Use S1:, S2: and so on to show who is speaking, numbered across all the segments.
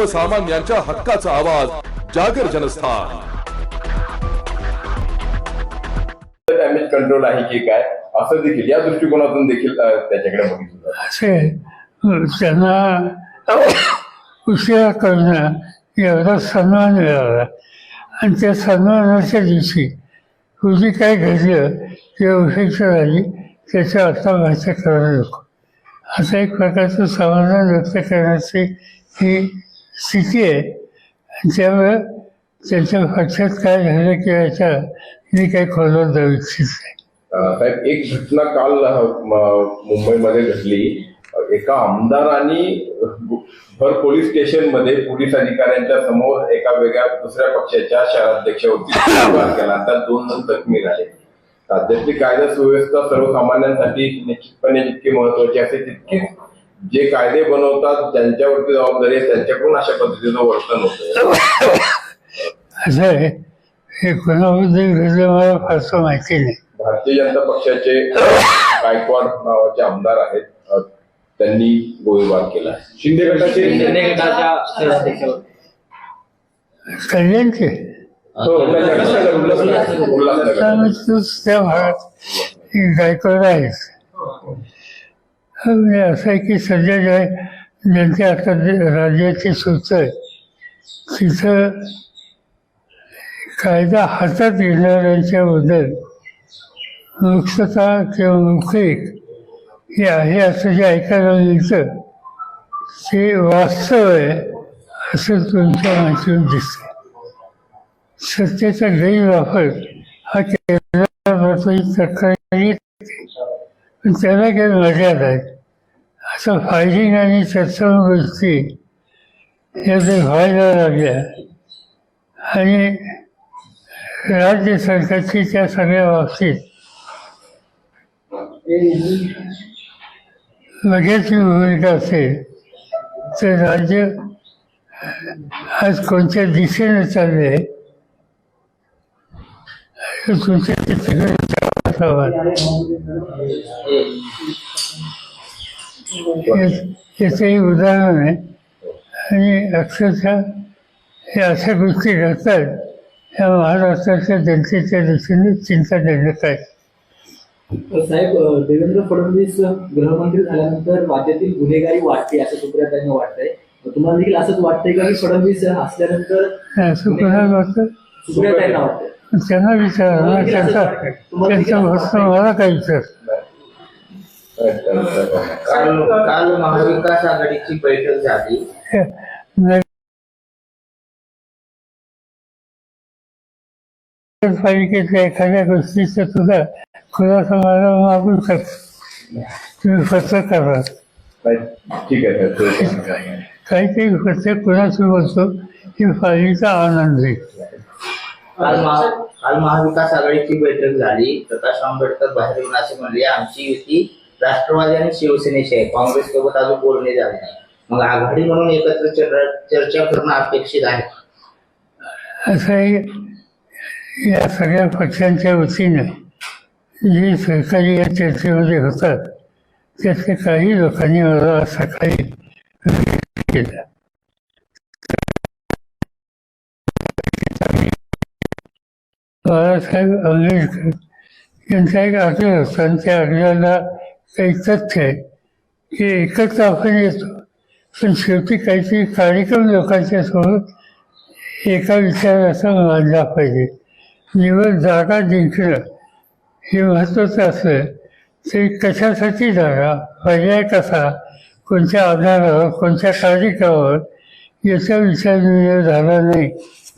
S1: सर्वसामान्यांच्या हक्काचा आवाज जागर जनस्थान.
S2: डॅमेज कंट्रोल आहे की काय असं देखील या दृष्टिकोनातून देखील त्याच्याकडे बघितलं.
S3: असे त्यांना उशिरा करणं एवढा सन्मान मिळाला. आणि त्या सन्मानाच्या दिवशी पूर्वी काय घडलं किंवा उशीर आली त्याच्या आता भाषा करायला नको. असा एक प्रकारचं समाधान व्यक्त करण्याची ही स्थिती आहे. त्यामुळे त्यांच्या पक्षात काय झालं किंवा याच्या मी काही खोलवर जाऊ इच्छित नाही
S2: साहेब एक घटना काल मुंबईमध्ये घडली. एका आमदारांनी भर पोलीस स्टेशनमध्ये पोलीस अधिकाऱ्यांच्या समोर एका वेगळ्या दुसऱ्या पक्षाच्या शहराध्यक्षावरती गोळीबार केला. त्यात दोन जण जखमी झाले. राज्यातली कायदा सुव्यवस्था सर्वसामान्यांसाठी निश्चितपणे जितकी महत्वाची असते तितकीच जे कायदे बनवतात ज्यांच्यावरती जबाबदारी आहे त्यांच्याकडून अशा पद्धतीचं वर्तन होतं.
S3: असं आहे हे कोणाबद्दल घडलं मला फारसं माहिती नाही.
S2: भारतीय जनता पक्षाचे गायकवाड नावाचे आमदार आहेत. अ, त्यांनी गोळीबार केला. शिंदे गटाचे
S3: कल्याणचे
S2: हो, उल्हासनगर, उल्हासनगर, उल्हासनगर.
S3: त्यामुळे तोच त्या भागात गायकवाड आहेच म्हणजे असं आहे की सध्या जे ज्यांचे आता राज्याची सूच आहे तिथं कायदा हातात घेणाऱ्यांच्याबद्दल मुक्तता किंवा मुखिक हे आहे असं जे ऐकायला मिळतं ते वास्तव आहे असं तुमच्या माहितीवर दिसतं सत्तेचा गैरवापर हा केला जातो ही तक्रार पण त्याला काही मर्यादा आहेत असं फायटिंग आणि तत्सम गोष्टी या जर व्हायला लागल्या आणि राज्य सरकारची त्या सगळ्या बाबतीत लगेच भूमिका असेल तर राज्य आज कोणत्या दिशेने चालले आहे तुमच्या ते सगळं हे- याचंही उदाहरण आहे. आणि अक्षरशः हे अशा गोष्टी घडतात. ह्या महाराष्ट्राच्या जनतेच्या दृष्टीने चिंताजनक आहे.
S4: साहेब देवेंद्र फडणवीस गृहमंत्री झाल्यानंतर राज्यातील गुन्हेगारी वाढते असं सुप्रियाताईंना वाटतंय. तुम्हाला देखील असंच वाटतंय का की फडणवीस असल्यानंतर
S3: असं कोणाला वाटतं? त्यांना विचारा त्यांचा त्यांचा प्रश्न मला काय विचार?
S5: काल काल महाविकास आघाडीची बैठक झाली.
S3: नगरपालिकेतल्या एखाद्या गोष्टीचं तुला खुलासा मला मागू शकतो तुम्ही पत्रकार आहात.
S2: ठीक आहे
S3: काहीतरी पत्र कुणाचं बोलतो ही फाईलचा आनंद आहे.
S5: काल महा- काल महाविकास आघाडीची बैठक झाली. प्रकाश आंबेडकर बाहेर येऊन असे म्हणले आमची युती राष्ट्रवादी आणि शिवसेनेची आहे. काँग्रेस सोबत अजून बोलणे झाले नाही. मग आघाडी म्हणून एकत्र चर्चा करणं अपेक्षित आहे.
S3: असं आहे या सगळ्या पक्षांच्या वतीने जे सहकारी या चर्चेमध्ये होतात त्यातल्या काही लोकांनी मला सकाळी केलं बाळासाहेब आंबेडकर यांचा एक आग्रह होता आणि त्या आग्रहाला काही तथ्य आहे. की एकत्र आपण येतो. पण शेवटी काहीतरी कार्यक्रम लोकांच्या सोबत एका विचाराचा मानला पाहिजे. निवड जागा जिंकणं हे महत्त्वाचं असलं. तरी कशासाठी जागा पर्याय कसा? कोणत्या आधारावर कोणत्या कार्यक्रमावर याचा विचार निर्णय झाला नाही.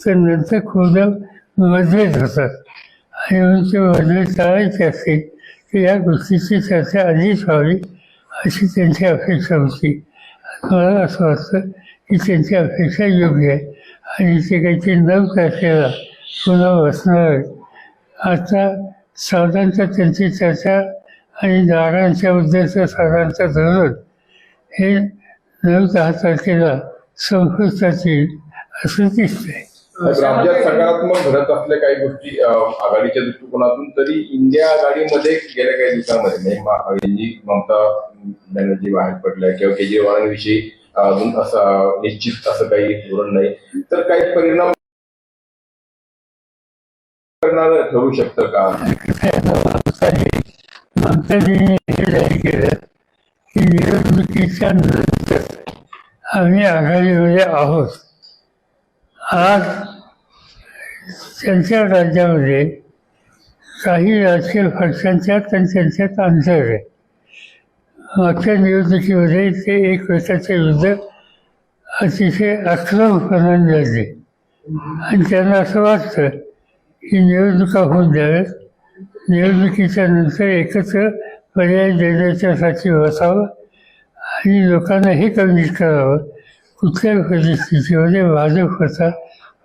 S3: तर नंतर खूप मतभेद होतात आणि म्हणून ते मतभेद टाळायचे असतील तर या गोष्टीची चर्चा आधीच व्हावी अशी त्यांची अपेक्षा होती. मला असं वाटतं की त्यांची अपेक्षा योग्य आहे. आणि ते काहीतरी नव तारखेला पुन्हा बसणार आता साधारणतः त्यांची चर्चा आणि दारांच्या उद्देश साधारणतः धोरण हे नऊ दहा तारखेला संपुष्टात येईल असं दिसतंय.
S2: राज्यात सकारात्मक घडत असल्या काही गोष्टी आघाडीच्या दृष्टिकोनातून तरी इंडिया आघाडीमध्ये गेल्या काही दिवसांमध्ये म्हणजे ममता बॅनर्जी बाहेर पडल्या किंवा केजरीवालांविषयी अजून असं निश्चित असं काही धोरण नाही. तर काही परिणाम करणार ठरू शकतं का?
S3: ममताजीने हे जाहीर केलं की निवडणुकीच्या नंतर आम्ही आघाडीमध्ये आहोत. आज त्यांच्या राज्यामध्ये काही राजकीय पक्षांच्यात आणि त्यांच्यात अंतर आहे मागच्या निवडणुकीमध्ये ते एकमेकाच्या विरुद्ध अतिशय आक्रमकपणाने लढले आणि त्यांना असं वाटतं की निवडणुका होऊन द्याव्यात. निवडणुकीच्या नंतर एकत्र पर्याय देण्याच्यासाठी बसावं आणि लोकांना हे कमी करावं. कुठल्याही परिस्थितीमध्ये भाजपचा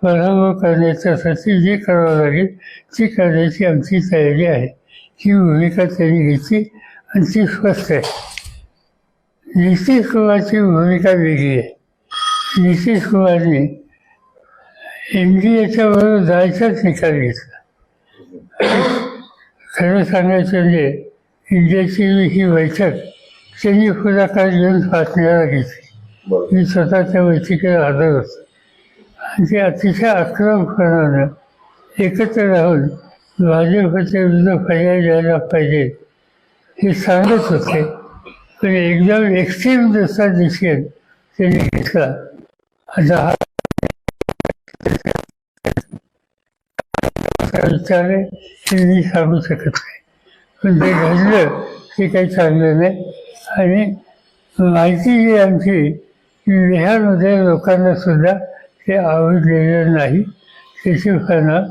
S3: पराभव करण्याच्यासाठी जे करावं लागेल ती करण्याची आमची तयारी आहे. ही भूमिका त्यांनी घेतली आणि ती स्पष्ट आहे. नितीश कुमारची भूमिका वेगळी आहे. नितीश कुमारने एन डी एच्या बरोबर जायचाच निकाल घेतला. खरं सांगायचं म्हणजे इंडियाची ही बैठक त्यांनी पुढाकार घेऊन बातम्याला घेतली. मी स्वतः त्या बैठकीला हजर आणि ते अतिशय आक्रमकपणानं एकत्र राहून भाजपच्या विरुद्ध पर्याय द्यायला पाहिजे हे सांगत होते. पण एकदम एक्स्ट्रीम जसा डिसिजन त्यांनी घेतला. आता हा विचार आहे ते मी सांगू शकत नाही. पण ते घडलं ते काही चांगलं नाही. आणि माहिती जी आमची की बिहारमध्ये लोकांना सुद्धा ते आवडलेलं नाही. परिणाम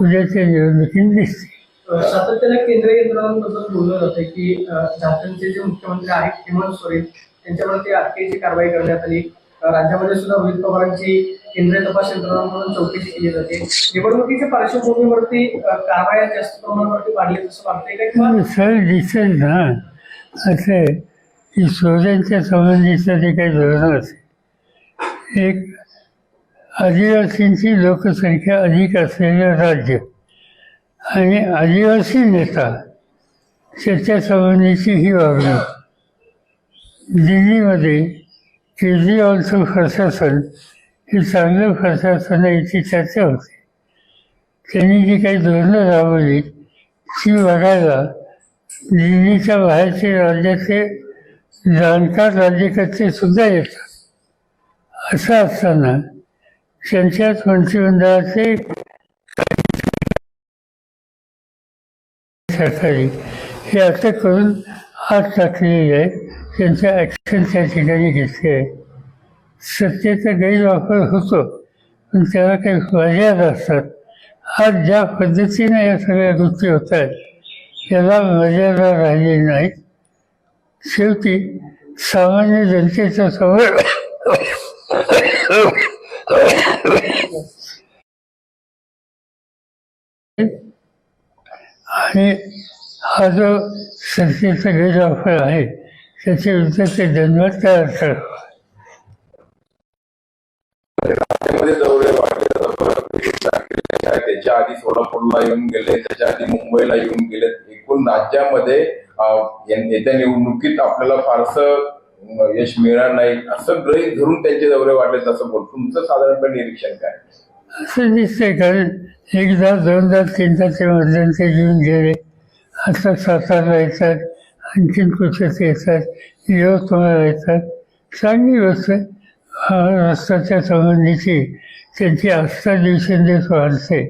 S3: उद्याच्या निवडणुकीत दिसते.
S6: सातत्याने केंद्रीय यंत्रणांबद्दल बोललं जातं की झारखंडचे जे मुख्यमंत्री आहेत हेमंत सोरेन त्यांच्यावरती अटकेची कारवाई करण्यात आली. राज्यामध्ये सुद्धा रोहित पवारांची केंद्रीय तपास यंत्रणांकडून चौकशी केली जाते. निवडणुकीच्या पार्श्वभूमीवरती कारवाया जास्त प्रमाणावरती वाढली असं वाटतंय का किंवा?
S3: सर दिसेल ना. असं की सूर्यांच्या संबंधीचं जे काही धोरण असेल एक आदिवासींची लोकसंख्या अधिक असलेलं राज्य आणि आदिवासी नेता त्याच्यासंबंधीची ही वागणूक. दिल्लीमध्ये केजरीवालचं प्रशासन हे चांगलं प्रशासन आहे याची चर्चा होती. त्यांनी जी काही धोरणं राबवली ती बघायला दिल्लीच्या बाहेरचे राज्याचे जाणकार राज्यकर्ते सुद्धा येतात. असं असताना त्यांच्याच मंत्रिमंडळाचे सरकारी हे असं करून हात टाकलेले आहे. त्यांचं ॲक्शन त्या ठिकाणी घेतले आहे. सत्तेचा गैरवापर होतो पण त्याला काही मर्यादा असतात. आज ज्या पद्धतीने या सगळ्या गोष्टी होत आहेत त्याला मर्यादा राहिलेली नाहीत. शेवटी सामान्य जनतेच्या समोर. आणि हा जो संस्थेचा गैरवापर आहे त्याच्या विरुद्ध ते जन्मत तयार करावं
S2: त्याच्या आधी सोलापूरला येऊन गेले त्याच्या आधी मुंबईला येऊन गेले. एकूण राज्यामध्ये येत्या निवडणुकीत आपल्याला फारसं यश मिळणार नाही. असं ग्रहित धरून त्यांचे दौरे वाटले असं बोल. तुमचं साधारणपणे निरीक्षण काय?
S3: असं दिसतंय कारण एकदा दोनदा तीनदा ते मध्यंतरी घेऊन गेले. आता सातारला येतात आणखीन कुठेच येतात यवतमाळला येतात. चांगली गोष्ट रस्त्याच्या संबंधीची त्यांची आस्था दिवसेंदिवस वाढते.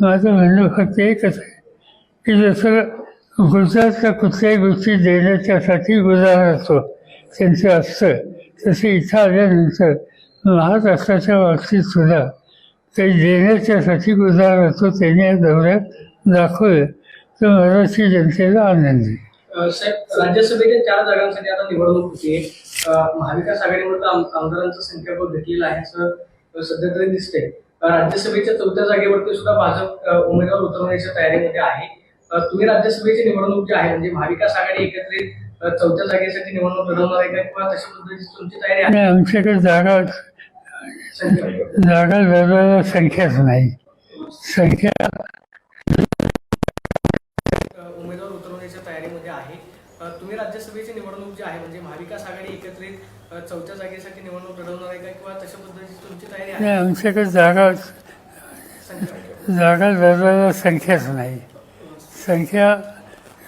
S3: माझं म्हणणं फक्त एकच आहे की जसं गुजरातला कुठल्याही गोष्टी देण्याच्यासाठी गुजारा असतो त्यांचं असतं. तसे इथं आल्यानंतर महाराष्ट्राच्या बाबतीत सुद्धा काही देण्याच्यासाठी गुजारा असतो त्यांनी या दौऱ्यात दाखवलं. तर मराठी जनतेला आनंद आहे.
S6: साहेब राज्यसभेच्या चार जागांसाठी आता निवडणूक होती. महाविकास आघाडीमध्ये आम- आमदारांचं संख्याबळ घटलेलं आहे असं सध्या तरी दिसते राज्यसभेच्या चौथ्या जागेवरती सुद्धा भाजप उमेदवार उतरवण्याच्या तयारीमध्ये आहे. तुम्ही राज्यसभेची निवडणूक जी आहे म्हणजे महाविकास आघाडी एकत्रित चौथ्या जागेसाठी निवडणूक लढवणार आहे का? किंवा तशा पद्धतीची तुमची तयारी आहे?
S3: आमच्याकडे जागा जागा लढवायला संख्याच नाही. संख्या
S6: उमेदवार उतरवण्याच्या तयारीमध्ये आहे. तुम्ही राज्यसभेची निवडणूक जी आहे म्हणजे महाविकास आघाडी एकत्रित चौथ्या जागेसाठी निवडणूक लढवणार आहे का? किंवा तशा पद्धतीची तुमची तयारी आहे?
S3: आमच्याकडे जागा जागा लढवायला संख्याच नाही. संख्या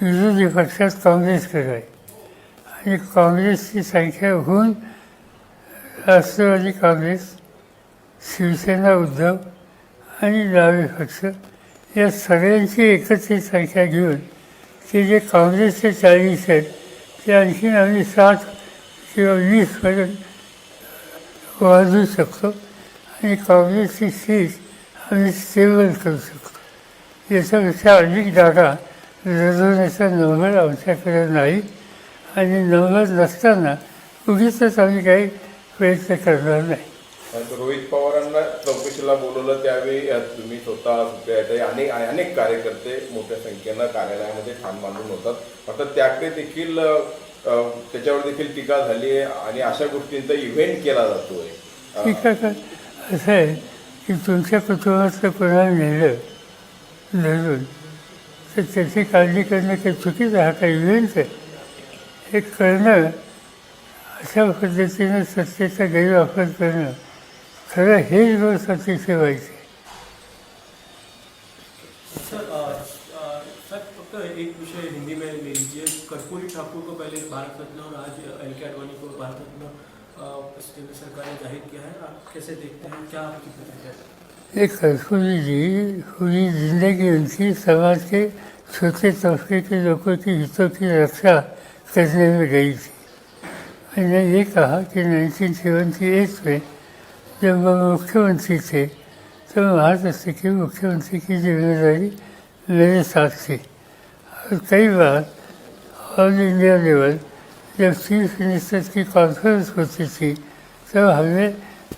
S3: विरोधी पक्षात काँग्रेसकडे आहे आणि काँग्रेसची संख्या होऊन राष्ट्रवादी काँग्रेस शिवसेना उद्धव आणि डावे पक्ष या सगळ्यांची एकत्रित संख्या घेऊन ते जे काँग्रेसचे चाळीस आहेत ते आणखीन आम्ही सात किंवा वीसपर्यंत वाढवू शकतो आणि काँग्रेसची सीट आम्ही स्टेबल करू शकतो. याच्यापेक्षा अधिक जागा लढवण्याचा नंबर आमच्याकडे नाही. आणि नंबर नसताना उगीच आम्ही काही प्रयत्न करणार नाही.
S2: रोहित पवारांना चौकशीला बोलवलं त्यावेळी तुम्ही स्वतः अनेक अनेक कार्यकर्ते मोठ्या संख्येनं कार्यालयामध्ये ठाण मांडून होतात. मात्र त्याकडे देखील त्याच्यावर देखील टीका झाली आहे आणि अशा गोष्टींचा इव्हेंट केला जातोय. अ,
S3: ठीक आहे का असं आहे की तुमच्या कुटुंबातलं कोणाला नेलं धरून तर त्याची काळजी करणं काही चुकीचं हा काही इव्हेंट आहे हे करणं अशा पद्धतीनं सत्तेचा गैरवापर करणं खरं हेच रोज अतिशय वाईट
S7: एक विषय हिंदी में लीजिए। कर्पूरी ठाकुर को पहले भारत रत्न और आज एल के आडवाणी को भारत रत्न केंद्र सरकार ने जाहिर किया है। आप कैसे देखते हैं? क्या आपकी प्रतिक्रिया है?
S3: एक कर्पूरी जी पूरी जिंदगी उनकी समाज के छोटे तबके के लोगों के हितों की रक्षा करने में गई थी। मैंने ये कहा कि नाइनटीन सेवेंटी एट में जब वो मुख्यमंत्री थे तो महाराष्ट्र के मुख्यमंत्री की जिम्मेदारी मेरे साथ थी। और कई बार ऑल इंडिया लेवल जब चीफ मिनिस्टर की कॉन्फ्रेंस होती थी तब हमें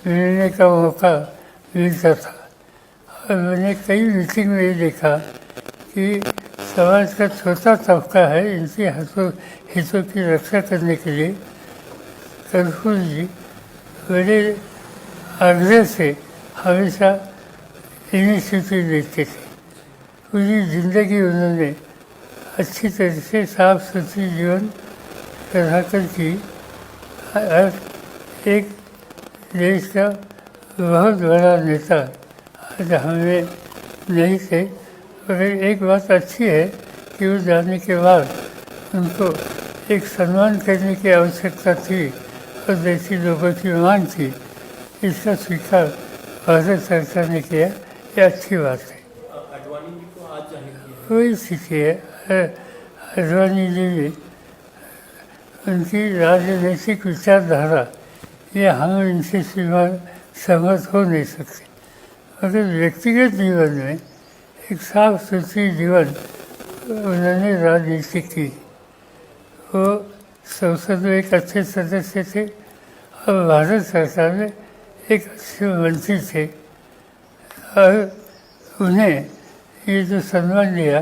S3: मिलने का मौका मिलता था। और मैंने कई मीटिंग में ये देखा कि समाज का छोटा तबका है इनके हितों हितों की रक्षा करने के लिए। कर्पूर जी, बड़े आग्रह से हमेशा इनिशिएटिव लेते थे। पूरी ज़िंदगी उन्होंने अच्छी तरह से साफ़ सुथरी जीवन कर की। एक देश का बहुत बड़ा नेता आज हमें नहीं थे। मगर एक बात अच्छी है कि वो जाने के बाद उनको एक सम्मान करने की आवश्यकता थी और देशी लोगों की मांग थी। इसका स्वीकार भारत सरकार ने किया। ये अच्छी बात है। कोई स्थिति है? अडवाणी जी भी उनकी राजनीतिक विचारधारा, ये हम इनसे सीमा सहमत हो नहीं सकते। मगर व्यक्तिगत जीवन में एक साफ सुथरी जीवन उन्होंने राजनीति की वो संसद में एक अच्छे सदस्य थे. और भारत सरकार में एक अच्छे मंत्री थे. और उन्हें ये जो सम्मान दिया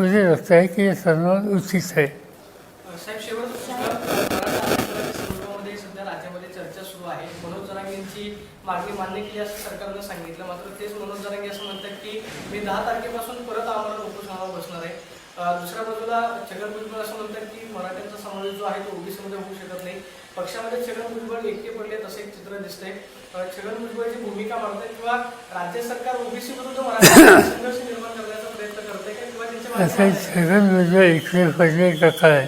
S3: मुझे लगता है कि ये सम्मान उचित है
S6: साहेब शेवट मराठा आरक्षणाच्या संदर्भामध्ये सध्या राज्यामध्ये चर्चा सुरू आहे मनोज जरांगे यांची मागणी मान्य केली असं सरकारनं सांगितलं. मात्र तेच मनोज जरांगे असं म्हणतात की मी दहा तारखेपासून परत आम्हाला उपोषणावर बसणार आहे. दुसऱ्या बाजूला छगन भुजबळ असं म्हणतात की मराठ्यांचा समावेश जो आहे तो ओबीसीमध्ये होऊ शकत नाही. पक्षामध्ये छगन भुजबळ एकटे पडले तसे एक चित्र दिसतंय. छगन भुजबळची भूमिका मांडतात किंवा राज्य सरकार ओबीसी विरुद्ध मराठा संघर्ष निर्माण करण्याचा प्रयत्न करते किंवा त्यांच्या
S3: छगन भुजबळ इकडे पडले का काय?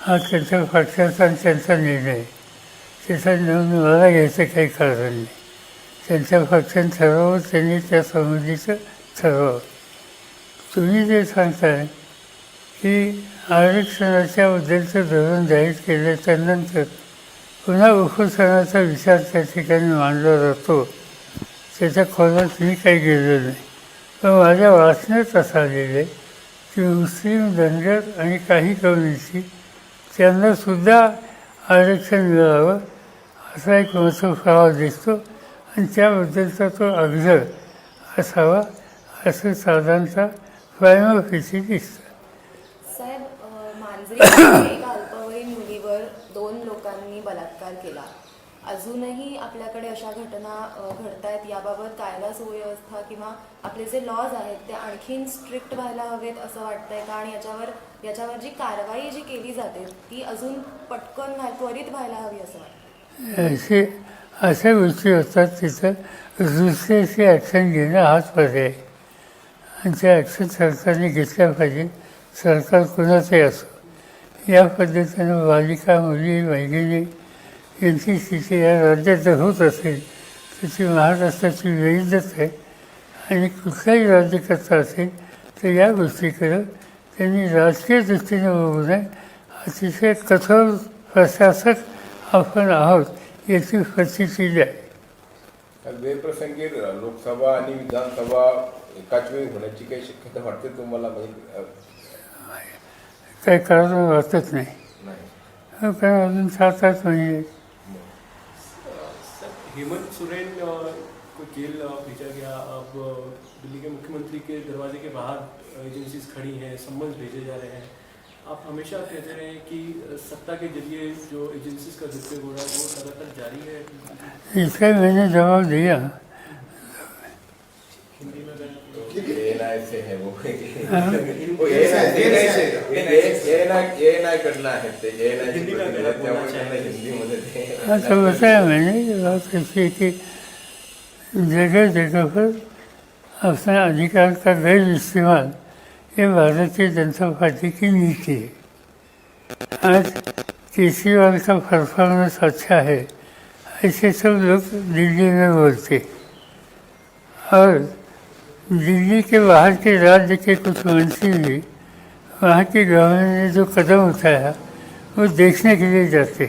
S3: हा त्यांच्या पक्षाचा आणि त्यांचा निर्णय. आहे. त्याचा निर्णय मला घ्यायचं काही कारण नाही. त्यांच्या पक्षाने ठरवावं त्यांनी त्या संबंधीचं ठरवावं तुम्ही जे सांगताय की आरक्षणाच्या बद्दलचं धोरण जाहीर केल्याच्यानंतर पुन्हा उपोषणाचा विचार त्या ठिकाणी मांडला जातो. त्याच्या खोलात मी काही गेलो नाही. पण माझ्या वाचण्यात असं आलेलं आहे की मुस्लिम धनगर आणि काही कम्युनिटी त्यांनासुद्धा आरक्षण मिळावं असा एक महत्त्वपुरावा दिसतो. आणि त्याबद्दलचा तो अग्रह असावा असं साधारणतः प्रायमफिसी दिसतं.
S8: साहेब मांजरी एका अल्पवयीन मुलीवर दोन लोकांनी बलात्कार केला. अजूनही आपल्याकडे अशा घटना अ, घडतायत याबाबत कायदा सुव्यवस्था किंवा आपले जे लॉज आहेत ते आणखीन स्ट्रिक्ट व्हायला हवेत असं वाटतंय का? आणि याच्यावर याच्यावर जी कारवाई जी केली जाते ती अजून पटकन त्वरित व्हायला हवी असं वाटतं
S3: असे अशा गोष्टी होतात तिथं दुसऱ्याची ॲक्शन घेणं हाच पर्याय आणि त्या ॲक्शन सरकारने घेतल्या पाहिजे. सरकार कुणाचंही असो. या पद्धतीनं बालिका मुली महिलेने यांची स्थिती या राज्यात जर होत असेल तर ती महाराष्ट्राची विविधच आहे. आणि कुठलाही राज्यकर्ता असेल तर या गोष्टीकडं त्यांनी राजकीय दृष्टीने बघू नये. अतिशय कठोर प्रशासक आपण आहोत. याची प्रचिती आहे.
S2: वेळप्रसंगी लोकसभा आणि विधानसभा एकाच वेळी होण्याची काही शक्यता वाटते तुम्हाला? म्हणजे
S3: काही कारण वाटत नाही.
S2: नाही.
S3: कारण अजून सात आठ महिने
S7: हेमंत सोरेन को जेल भेजा गया अब दिल्ली के मुख्यमंत्री के दरवाजे के बाहर एजेंसीज खड़ी हैं सम्मन भेजे जा रहे हैं। आप हमेशा कहते रहे कि सत्ता के जरिए जो एजेंसीज का जिक्र हो रहा है वो लगातार जारी है।
S3: इसका मैंने जवाब दिया। अच्छा बताया मैंने बात ऐसी है कि जगह जगह पर अपने अधिकार का गैर इस्तेमाल ये भारतीय जनता पार्टी की नीति है। आज केजरीवाल का परफॉर्मेंस अच्छा है, ऐसे सब लोग दिल्ली में बोलते और दिल्ली के बाहर के राज्य के कुछ मंत्री भी, वहाँ की गवर्नमेंट ने जो कदम उठाया, वो देखने के लिए जाते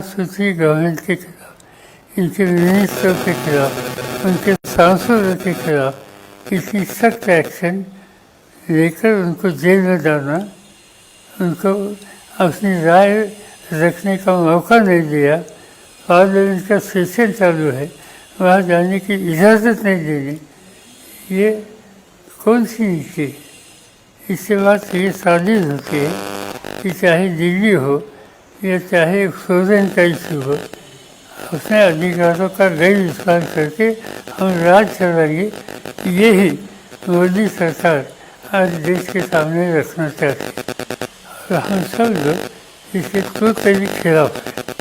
S3: सूची गवर्नमेंट के खिलाफ, इनके मिनिस्टर के खिलाफ, उनके सांसदों के खिलाफ इतनी सख्त एक्शन लेकर उनको जेल में डालना उनको अपनी राय रखने का मौका नहीं दिया पार्लियामेंट का सेशन चालू है, वहाँ जाने की इजाज़त नहीं देनी ये कौन सी नीति? इससे बात ये साजिश होती है कि चाहे दिल्ली हो या चाहे सोरेन का इशू हो अपने अधिकारों का गैर इस्तेमाल करके हम राज चलाएँगे यही मोदी सरकार आज देश के सामने रखना चाहती है। हम सब लोग इसके टोटली खिलाफ हैं।